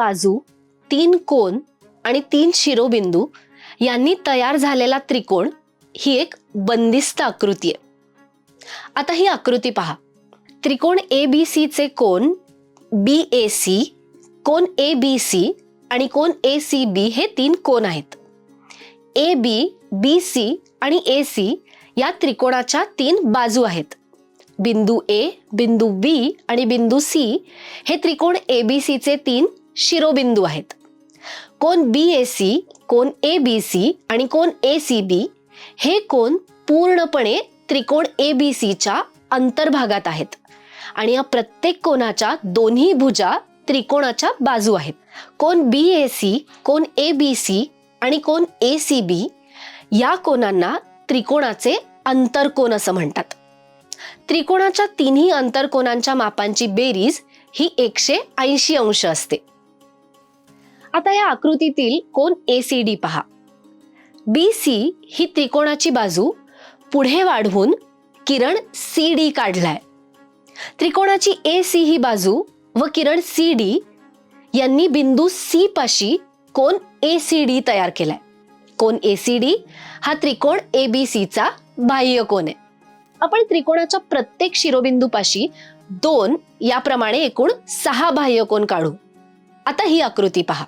बाजू तीन कोन आणि तीन शिरोबिंदू यांनी तयार झालेला त्रिकोण ही एक बंदिस्त आकृती आहे. आता ही आकृती पहा. त्रिकोण ए बी सीचे कोन B A C cone A B C आणि कोन ए सी बी हे तीन कोन आहेत. ए बी बी सी आणि ए सी या त्रिकोणाच्या तीन बाजू आहेत. बिंदू ए बिंदू बी आणि बिंदू सी हे त्रिकोण ए बी सीचे तीन शिरोबिंदू आहेत. कोण बी ए सी कोण ए बी सी आणि कोण ए सी बी हे कोन पूर्णपणे त्रिकोण ए बी सीच्या अंतर्भागात आहेत. आणि या प्रत्येक कोणाच्या दोन्ही भुजा त्रिकोणाच्या बाजू आहेत. कोण बी ए सी कोण ए बी सी आणि कोण ए सी बी या कोणांना त्रिकोणाचे अंतरकोन असं म्हणतात. त्रिकोणाच्या तिन्ही अंतरकोनांच्या मापांची बेरीज ही एकशे ऐंशी अंश असते. आता या आकृतीतील कोन ए सी डी पहा. बी सी ही त्रिकोणाची बाजू पुढे वाढवून किरण सी डी काढलाय. त्रिकोणाची ए सी ही बाजू व किरण सी डी यांनी बिंदू सी पाशी कोन ए सी डी तयार केलाय. कोन ए सी डी हा त्रिकोण ए बी सीचा बाह्य कोण आहे. आपण त्रिकोणाच्या प्रत्येक शिरोबिंदूपाशी दोन याप्रमाणे एकूण सहा बाह्यकोन काढू. आता ही आकृती पहा.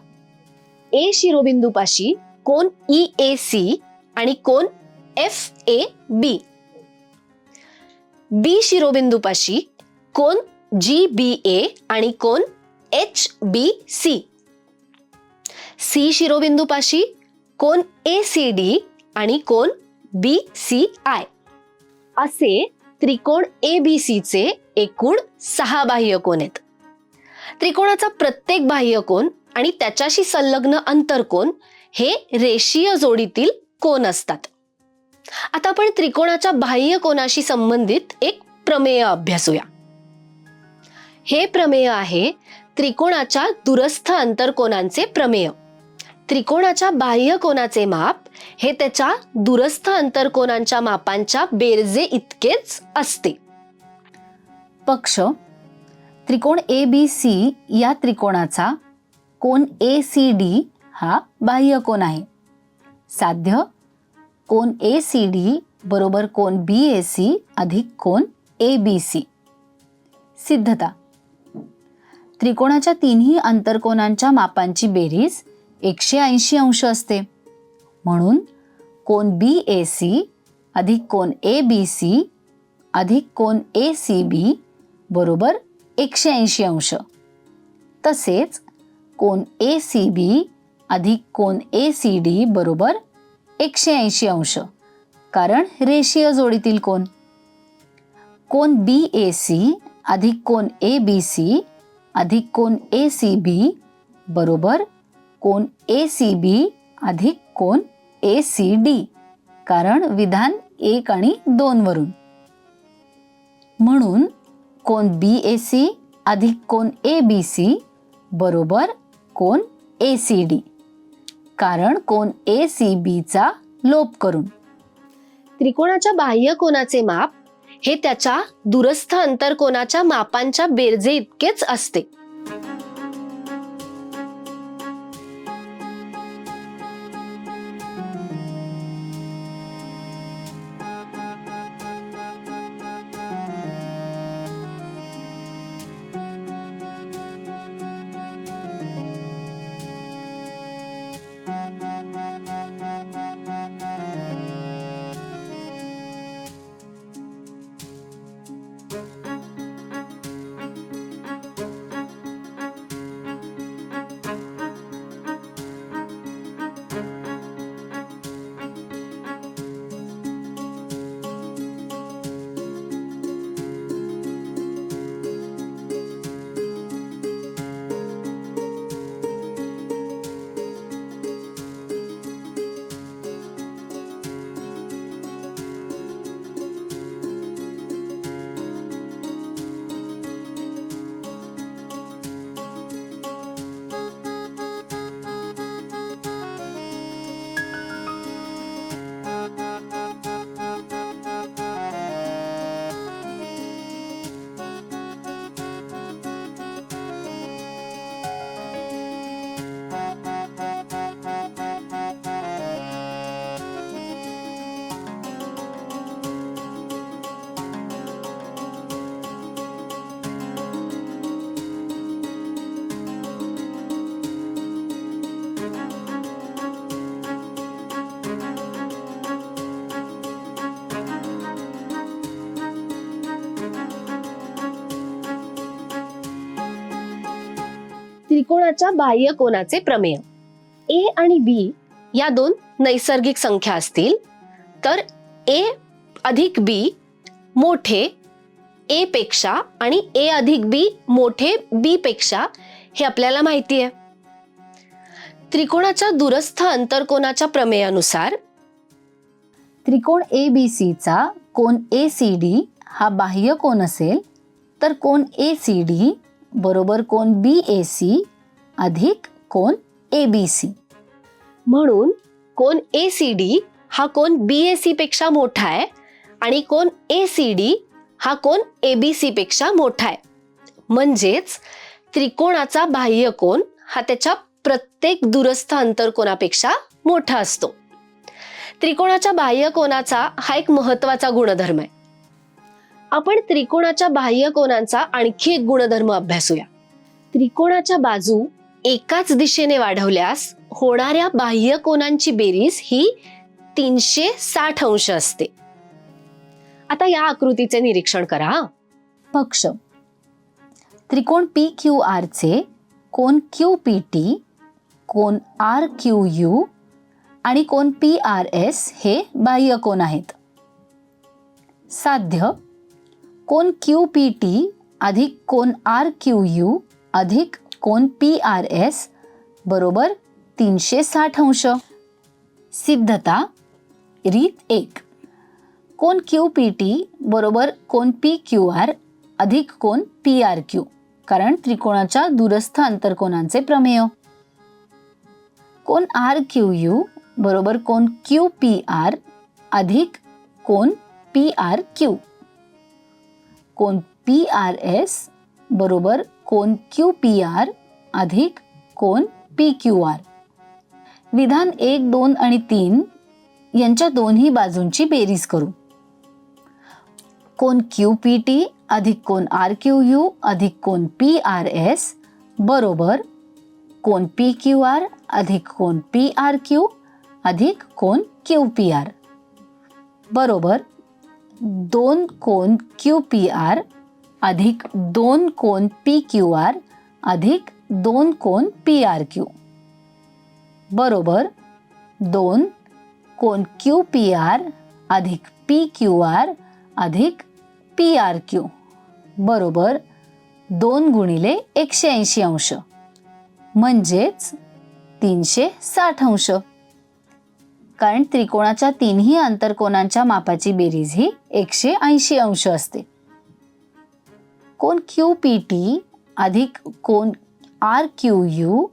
ए शिरोबिंदूपाशी कोन ई ए सी आणि कोन F A B B शिरोबिंदूपाशी cone G B A आणि कोन एच बी सी सी शिरोबिंदूपाशी कोन ए सी डी आणि कोन बी सी आय असे त्रिकोण ए बी सीचे एकूण सहा बाह्यकोन आहेत. त्रिकोणाचा प्रत्येक बाह्यकोन आणि त्याच्याशी संलग्न अंतरकोन हे रेषीय जोडीतील कोन असतात. आता आपण त्रिकोणाच्या बाह्य कोनाशी संबंधित एक प्रमेय अभ्यासूया. हे प्रमेय आहे त्रिकोणाच्या दुरस्थ अंतरकोनांचे प्रमेय. त्रिकोणाच्या बाह्य कोनाचे माप हे त्याच्या दुरस्थ अंतरकोनांच्या मापांच्या बेरजे इतकेच असते. पक्ष. त्रिकोण ए बी सी या त्रिकोणाचा कोन ए सी डी हा बाह्य कोन आहे. साध्य? कोन ए सी डी बरोबर कोन बी ए सी अधिक कोन ए बी सी सिद्धता. त्रिकोणाच्या तिन्ही अंतरकोनांच्या मापांची बेरीज एकशे ऐंशी अंश असते. म्हणून कोन बी ए सी अधिक कोन ए बी सी अधिक कोन ए सी बी बरोबर एकशे ऐंशी अंश. तसेच कोन ए सी बी अधिक कोन ए सी डी बरोबर एकशे ऐंशी अंश. कारण रेषीय जोडीतील कोन. कोन बी ए सी अधिक कोन ए बी सी अधिक कोन ए सी बी बरोबर कोन ए सी बी अधिक कोन ए सी डी कारण विधान एक आणि दोन वरून. म्हणून कोन बी ए सी अधिक कोन ए बी सी बरोबर कोन ए सी डी कारण कोन ए सी बीचा लोप करून. त्रिकोणाच्या बाह्य कोनाचे माप हे त्याच्या दुरस्थ अंतरकोनाच्या मापांच्या बेरजे इतकेच असते. त्रिकोणाच्या बाह्य कोणाचे प्रमेय. ए आणि बी या दोन नैसर्गिक संख्या असतील तर ए अधिक बी मोठे ए पेक्षा आणि ए अधिक बी मोठे बी पेक्षा हे आपल्याला माहिती आहे. त्रिकोणाच्या दूरस्थ अंतरकोणाच्या प्रमेयानुसार त्रिकोण ए बी सीचा कोन ए सी डी हा बाह्य कोण असेल तर कोण ए सी डी बरोबर कोण बी ए सी अधिक कोन ए बी सी म्हणून कोन ए सी डी हा कोण बी ए सी पेक्षा मोठा आहे आणि कोण ए सी डी हा कोण ए बी सी पेक्षा मोठा आहे. म्हणजेच त्रिकोणाचा बाह्य कोन हा त्याच्या प्रत्येक दूरस्थ अंतरकोनापेक्षा मोठा असतो. त्रिकोणाच्या बाह्य कोनाचा हा एक महत्त्वाचा गुणधर्म आहे. आपण त्रिकोणाच्या बाह्य कोनांचा आणखी एक गुणधर्म अभ्यासूया. त्रिकोणाच्या बाजू एकाच दिशेने वाढवल्यास होणाऱ्या बाह्य कोनांची बेरीज ही तीनशे साठ अंश असते. आता या आकृतीचे निरीक्षण करा. पक्ष. त्रिकोण पी क्यू आरचे कोन क्यू पी टी कोन आर क्यू यू आणि कोन पी आर एस हे बाह्य कोण आहेत. साध्य. कोन क्यू पी टी अधिक कोन आर क्यू यू अधिक कोन पी आर एस बरोबर तीनशे साठ अंश. सिद्धता रीत एक. कोन क्यू पी टी बरोबर कोन पी क्यू आर अधिक कोन पी आर क्यू कारण त्रिकोणाच्या दूरस्थ अंतरकोनांचे प्रमेय. कोन आर क्यू यू बरोबर कोन क्यू पी आर अधिक कोन पी आर क्यू कोन पी आर एस बरोबर कोन क्यू पी आर अधिक कोन पी क्यू आर? विधान एक दोन आणि तीन यांच्या दोन्ही बाजूंची बेरीज करू. कोन क्यू पी टी अधिक कोन आर क्यू यू अधिक कोन पी आर एस बरोबर कोन पी क्यू आर अधिक कोन पी आर क्यू अधिक कोन क्यू पी आर. बरोबर दोन कोन क्यू पी आर अधिक दोन कोन पी क्यू आर अधिक दोन कोन पी आर क्यू. बरोबर? दोन कोन क्यू पी आर अधिक पी क्यू आर अधिक पी आर क्यू. बरोबर? दोन गुणिले एकशे ऐंशी अंश. म्हणजेच तीनशे साठ अंश. कारण त्रिकोणाच्या तिन्ही आंतरकोनांच्या मापाची बेरीज ही एकशे ऐंशी अंश असते. कोन क्यू पी टी अधिक कोन आर क्यू यू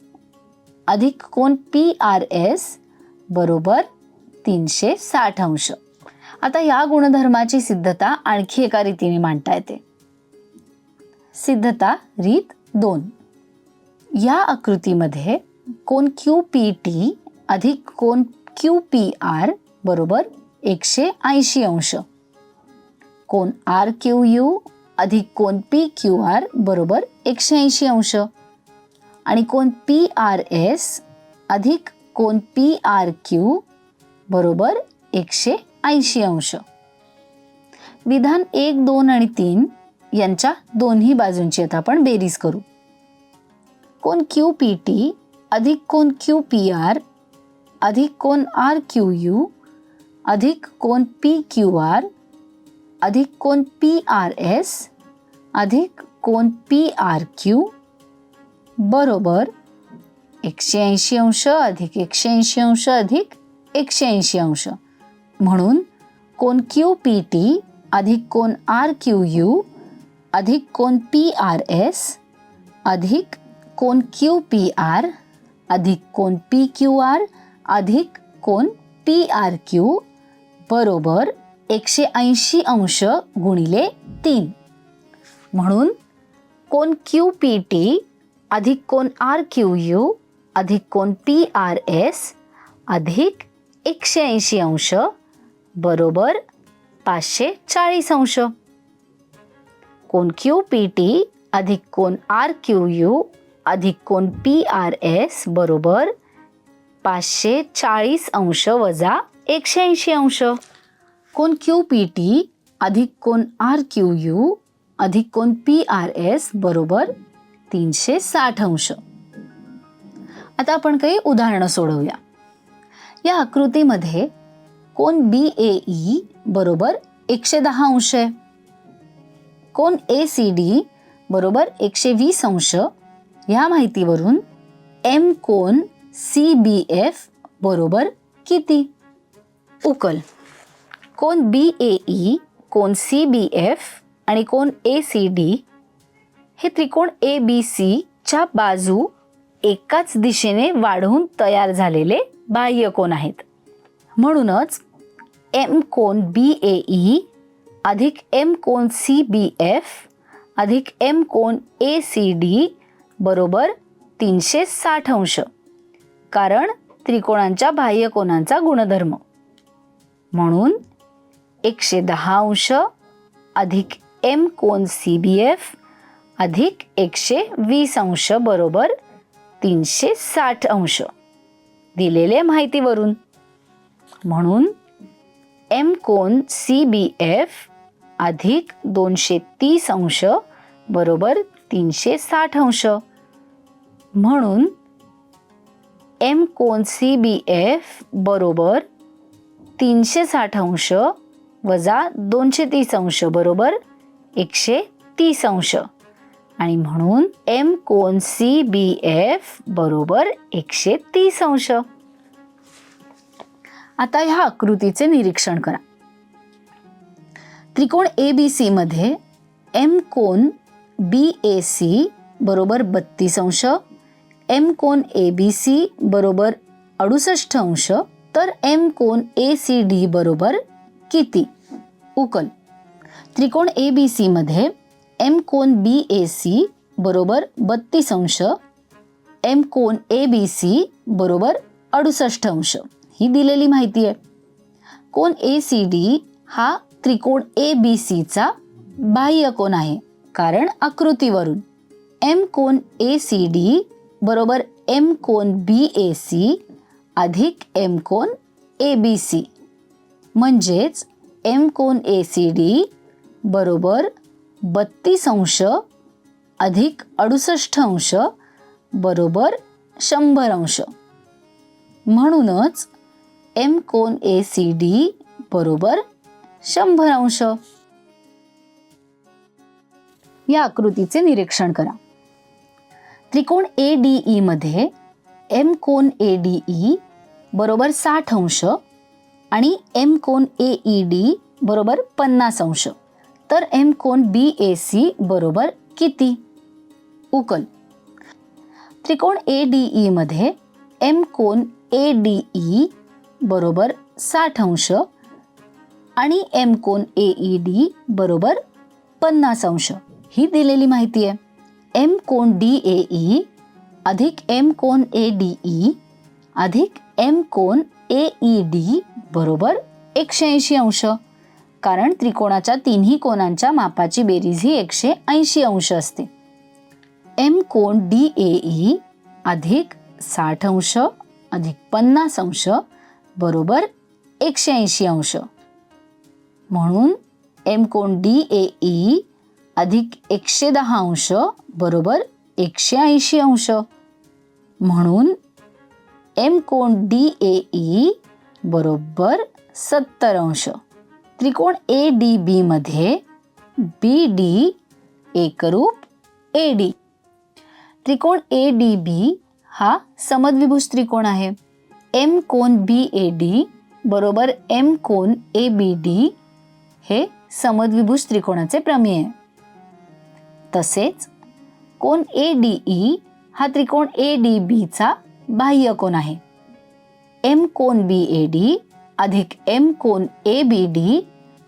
अधिक कोन पी आर एस बरोबर तीनशे साठ अंश. आता या गुणधर्माची सिद्धता आणखी एका रीतीने मांडता येते. सिद्धता रीत दोन. या आकृतीमध्ये कोण क्यू पी टी अधिक कोण क्यू पी आर बरोबर एकशे ऐंशी अंश. कोन आर क्यू यू अधिक कोन पी क्यू आर बरोबर एकशे ऐंशी अंश. आणि कोण पी आर एस अधिक कोन पी आर क्यू बरोबर एकशे ऐंशी अंश. विधान एक दोन आणि तीन यांच्या दोन्ही बाजूंची आता आपण बेरीज करू. कोण क्यू पी टी अधिक कोन क्यू पी आर अधिक कोन आर क्यू यू अधिक कोन पी क्यू आर अधिक कोन पी आर एस अधिक कोन पी आर क्यू बरोबर एकशे ऐंशी अंश अधिक एकशे ऐंशी अंश अधिक एकशे ऐंशी अंश. म्हणून कोन क्यू पी टी अधिक कोन आर क्यू यू अधिक कोन पी आर एस अधिक कोन क्यू पी आर अधिक कोन पी क्यू आर अधिक कोन पी आर क्यू बरोबर एकशे ऐंशी अंश गुणिले तीन. म्हणून कोन क्यू पी टी अधिक कोन आर क्यू यू अधिक कोन पी आर एस अधिक एकशे ऐंशी अंश बरोबर पाचशे चाळीस अंश. कोण क्यू पी टी अधिक कोन आर क्यू यू अधिक कोन पी आर एस बरोबर पाचशे चाळीस अंश वजा एकशे ऐंशी अंश. कोन क्यू पी टी अधिक कोन आर क्यू यू अधिक कोन पी आर एस बरोबर तीनशे साठ अंश. आता आपण काही उदाहरणं सोडवूया. या आकृतीमध्ये कोण बी ए ई बरोबर एकशे दहा अंश आहे. कोण ए सी डी बरोबर एकशे वीस अंश. ह्या माहितीवरून एम कोण सी बी एफ बरोबर किती? उकल. कोण बी ए ई कोण सी बी एफ आणि कोण ए सी डी हे त्रिकोण ए बी सीच्या बाजू एकाच दिशेने वाढवून तयार झालेले बाह्य कोण आहेत. म्हणूनच एम कोण बी ए ई अधिक एम कोण सी बी एफ अधिक एम कोण ए सी डी बरोबर तीनशे साठ अंश. कारण त्रिकोणांच्या बाह्यकोनांचा गुणधर्म. म्हणून एकशे दहा अंश अधिक एम कोन सी बी एफ अधिक एकशे वीस अंश बरोबर तीनशे साठ अंश. दिलेल्या माहितीवरून. म्हणून एम कोन सी बी एफ अधिक दोनशे तीस अंश बरोबर तीनशे साठ अंश. म्हणून एम कोन सी बी एफ बरोबर तीनशे साठ अंश वजा दोनशे तीस अंश बरोबर एकशे तीस अंश. आणि म्हणून एम कोन सी बी एफ बरोबर एकशे तीस अंश. आता ह्या आकृतीचे निरीक्षण करा. त्रिकोण ए बी सी मध्ये एम कोन बी ए सी बरोबर बत्तीस अंश एम कोन ए बी सी बरोबर अडुसष्ट अंश तर एम कोन ए सी डी बरोबर किती? उकल. त्रिकोण ए बी सी मध्ये एम कोन बी ए सी बरोबर बत्तीस अंश एम कोन ए बी सी बरोबर अडुसष्ट अंश. ही दिलेली माहिती आहे. कोन ए सी डी हा त्रिकोण ए बी सीचा बाह्य कोण आहे कारण आकृतीवरून. एम कोन ए सी डी बरोबर एम कोन बी ए सी अधिक एम कोन ए बी सी म्हणजेच एम कोन ए सी डी बरोबर बत्तीस अंश अधिक अडुसष्ट अंश बरोबर शंभर अंश. म्हणूनच एम कोन ए सी डी बरोबर शंभर अंश. या आकृतीचे निरीक्षण करा. त्रिकोण ए डी ई मध्ये एम कोन ए डी ई बरोबर साठ अंश आणि एम कोन ए ई डी बरोबर पन्नास अंश. तर एम कोन बी ए सी बरोबर किती? उकल. त्रिकोण ए डी ई मध्ये एम कोन ए डी ई बरोबर साठ अंश आणि एम कोन ए ई डी बरोबर पन्नास अंश. ही दिलेली माहिती आहे. एम कोन डी ए ई अधिक एम कोन ए डी ई अधिक एम कोन ए ई डी बरोबर एकशे ऐंशी अंश. कारण त्रिकोणाच्या तिन्ही कोणांच्या मापाची बेरीज ही एकशे ऐंशी अंश असते. एम कोण डी ए ई अधिक साठ अंश अधिक पन्नास अंश बरोबर एकशे ऐंशी अंश. म्हणून एम कोण डी ए ई अधिक एकशे दहा अंश बरोबर एकशे ऐंशी अंश. म्हणून एम कोण डी ए ई बरोबर सत्तर अंश. त्रिकोण ए डी बी मध्ये बी डी एकरूप ए डी त्रिकोण ए डी बी हा समद्विभुज त्रिकोण आहे. एम कोन बी ए डी बरोबर एम कोन ए बी डी हे समद्विभुज त्रिकोणाचे प्रमेय आहे. तसेच कोण ए डी ई हा त्रिकोण ए डी बीचा बाह्य कोण आहे. एम कोन बी ए डी अधिक एम कोन ए बी डी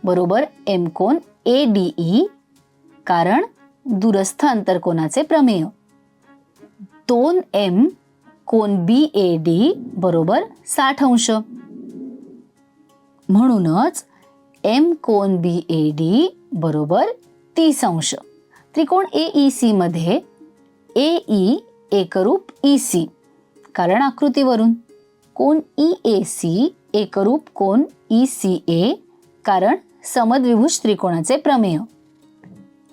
बरोबर एम कोन ए डी ई कारण दूरस्थ अंतरकोनाचे प्रमेय. दोन एम कोन बी ए डी बरोबर साठ अंश. म्हणूनच एम कोन बी ए डी बरोबर तीस अंश. त्रिकोण ए ई सी मध्ये ए ई एकरूप ई सी कारण आकृतीवरून. कोण ई ए सी एकरूप कोण ई सी ए कारण समद्विभुज त्रिकोणाचे प्रमेय.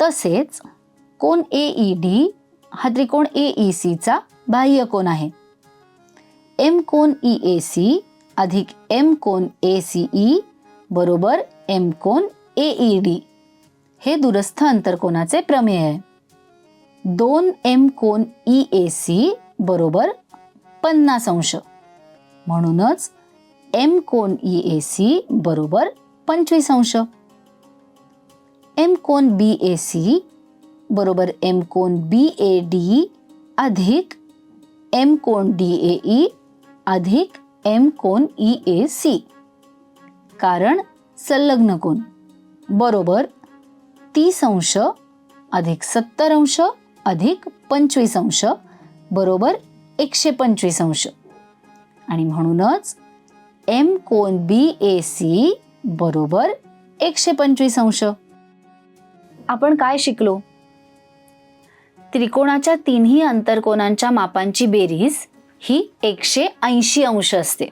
तसेच कोण ए ई डी हा त्रिकोण ए ई सीचा बाह्य कोण आहे. एम कोन ई ए सी अधिक एम कोन ए सी ई बरोबर एम कोन ए ई डी. हे दूरस्थ अंतरकोनाचे प्रमेय आहे. दोन एम कोन ई ए सी बरोबर पन्नास अंश. म्हणूनच एम कोन ई ए सी बरोबर पंचवीस अंश. एम कोन बी ए सी बरोबर एम कोन बी ए डी अधिक एम कोन डी ए ई अधिक एम कोन ई ए सी कारण संलग्न कोण बरोबर तीस अंश अधिक सत्तर अंश अधिक पंचवीस अंश बरोबर एकशे पंचवीस अंश. आणि म्हणूनच एम कोन बी ए सी बरोबर एकशे पंचवीस अंश. आपण काय शिकलो? त्रिकोणाच्या तिन्ही अंतरकोनांच्या मापांची बेरीज ही एकशे ऐंशी अंश असते.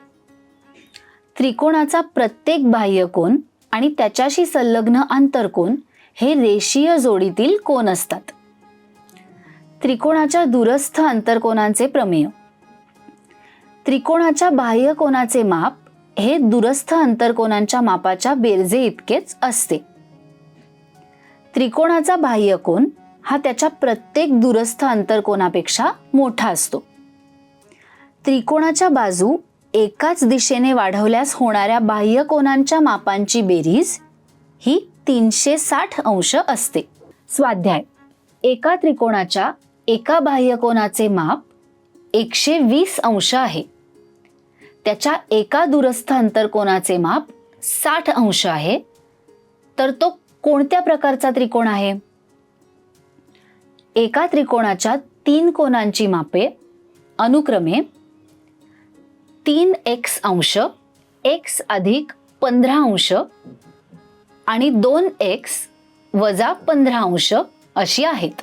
त्रिकोणाचा प्रत्येक बाह्यकोन आणि त्याच्याशी संलग्न आंतरकोन हे रेषीय जोडीतील कोन असतात. त्रिकोणाच्या दूरस्थ अंतरकोनांचे प्रमेय. त्रिकोणाच्या बाह्यकोनाचे माप हे दुरस्थ अंतरकोनांच्या मापाच्या बेरजे इतकेच असते. त्रिकोणाचा बाह्यकोन हा त्याच्या प्रत्येक दुरस्थ अंतरकोनापेक्षा मोठा असतो. त्रिकोणाच्या बाजू एकाच दिशेने वाढवल्यास होणाऱ्या बाह्यकोनांच्या मापांची बेरीज ही तीनशे साठ अंश असते. स्वाध्याय. एका त्रिकोणाच्या एका बाह्यकोनाचे माप एकशे वीस अंश आहे. त्याच्या एका दूरस्थ अंतरकोनाचे माप साठ अंश आहे. तर तो कोणत्या प्रकारचा त्रिकोण आहे? एका त्रिकोणाच्या तीन कोनांची मापे अनुक्रमे तीन एक्स अंश एक्स अधिक पंधरा अंश आणि दोन एक्स वजा पंधरा अंश अशी आहेत.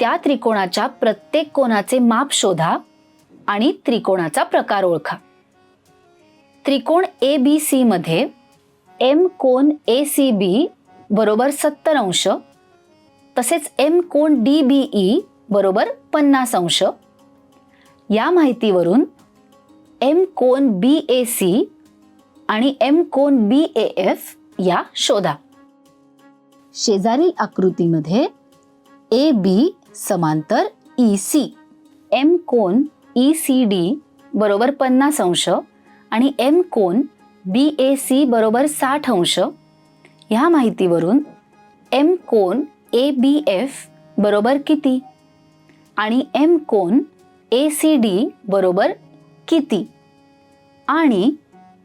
त्या त्रिकोणाच्या प्रत्येक कोणाचे माप शोधा. आणि त्रिकोणाचा प्रकार ओळखा. त्रिकोण ए बी सी मध्ये एम कोन ए सी बी बरोबर सत्तर अंश तसेच एम कोन डी बी ई बरोबर पन्नास अंश. या माहितीवरून एम कोन बी ए सी आणि एम कोन बी ए एफ या शोधा. शेजारील आकृतीमध्ये ए बी समांतर ई सी एम कोन ई सी डी बरोबर पन्नास अंश आणि एम कोन बी ए सी बरोबर साठ अंश. ह्या माहितीवरून एम कोन ए बी एफ बरोबर किती? आणि एम कोन ए सी डी बरोबर किती? आणि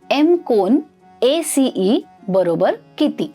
एम कोन ए सी ई बरोबर किती?